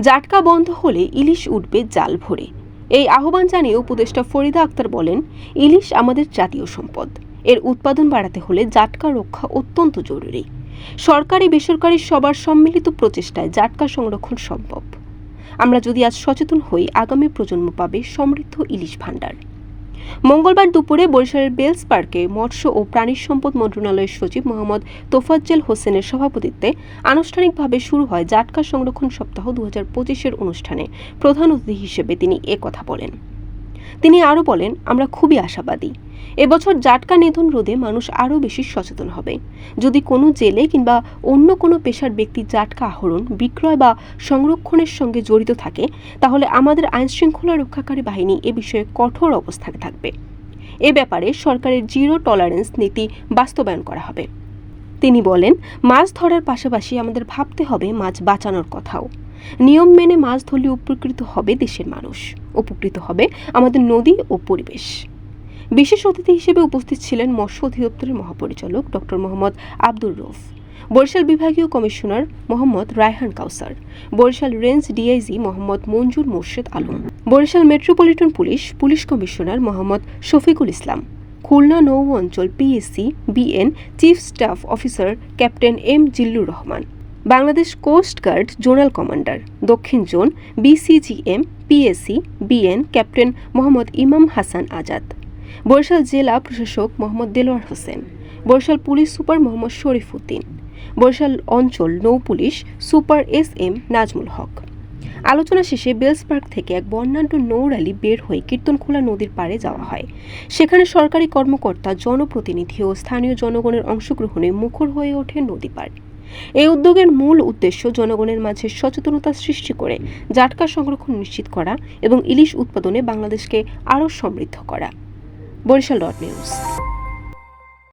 জাটকা বন্ধ হলে ইলিশ উঠবে জাল ভরে। এই আহ্বান জানিয়ে উপদেষ্টা ফরিদা আক্তার বলেন, ইলিশ আমাদের জাতীয় সম্পদ। এর উৎপাদন বাড়াতে হলে জাটকা রক্ষা অত্যন্ত জরুরি। সরকারি, বেসরকারি সবার সম্মিলিত প্রচেষ্টায় জাটকা সংরক্ষণ সম্ভব। আমরা যদি আজ সচেতন হই, আগামী প্রজন্ম পাবে সমৃদ্ধ ইলিশ ভাণ্ডার। মঙ্গলবার দুপুরে বরিশালের বেলস পার্কে মৎস্য ও প্রাণী সম্পদ মন্ত্রণালয়ের সচিব মোহাম্মদ তোফাজ্জেল হোসেনের সভাপতিত্বে আনুষ্ঠানিকভাবে শুরু হয় জাটকা সংরক্ষণ সপ্তাহ দু হাজার পঁচিশের অনুষ্ঠানে প্রধান অতিথি হিসেবে তিনি একথা বলেন। তিনি আরও বলেন, আমরা খুবই আশাবাদী। এবছর জাটকা নিধন রোধে মানুষ আরও বেশি সচেতন হবে। যদি কোনো জেলে কিংবা অন্য কোনো পেশার ব্যক্তি জাটকা আহরণ, বিক্রয় বা সংরক্ষণের সঙ্গে জড়িত থাকে, তাহলে আমাদের আইনশৃঙ্খলা রক্ষাকারী বাহিনী এ বিষয়ে কঠোর অবস্থানে থাকবে। এ ব্যাপারে সরকারের জিরো টলারেন্স নীতি বাস্তবায়ন করা হবে। তিনি বলেন, মাছ ধরার পাশাপাশি আমাদের ভাবতে হবে মাছ বাঁচানোর কথাও। নিয়ম মেনে মাছ ধরলে উপকৃত হবে দেশের মানুষ, উপকৃত হবে আমাদের নদী ও পরিবেশ। বিশেষ অতিথি হিসেবে উপস্থিত ছিলেন মৎস্য অধিদপ্তরের মহাপরিচালক ডক্টর মোহাম্মদ আব্দুর রফ বরিশাল বিভাগীয় commissioner Mohammad Raihan Kawsar, Barishal range DIG Mohammad Manjur Morshed Alam, Barishal metropolitan police police commissioner Mohammad Shafiqul Islam, Khulna নৌ অঞ্চল PSC BN chief staff officer captain M Zillur Rahman. Bangladesh coast guard zonal commander, দক্ষিণ zone, BCGM, PSC, BN, captain Mohammad Imam Hasan Azad. Barishal জেলা প্রশাসক Mohammad Delwar Hossain. Barishal police super Mohammad Sharif Uddin Barishal অঞ্চল নৌ police super S M Nazmul Haque. আলোচনা শেষে bells park থেকে এক বর্ণাঢ্য নৌ র্যালি বের হয়ে কীর্তনখোলা নদীর পাড়ে যাওয়া হয়। সেখানে সরকারি কর্মকর্তা, জনপ্রতিনিধি ও স্থানীয় জনগণের অংশগ্রহণে মুখর হয়ে ওঠে নদী পাড়। এই উদ্যোগের মূল উদ্দেশ্য জনগণের মাঝে সচেতনতা সৃষ্টি করে, জাটকা সংরক্ষণ নিশ্চিত করা এবং ইলিশ উৎপাদনে বাংলাদেশকে আরও সমৃদ্ধ করা। Barishal dot news.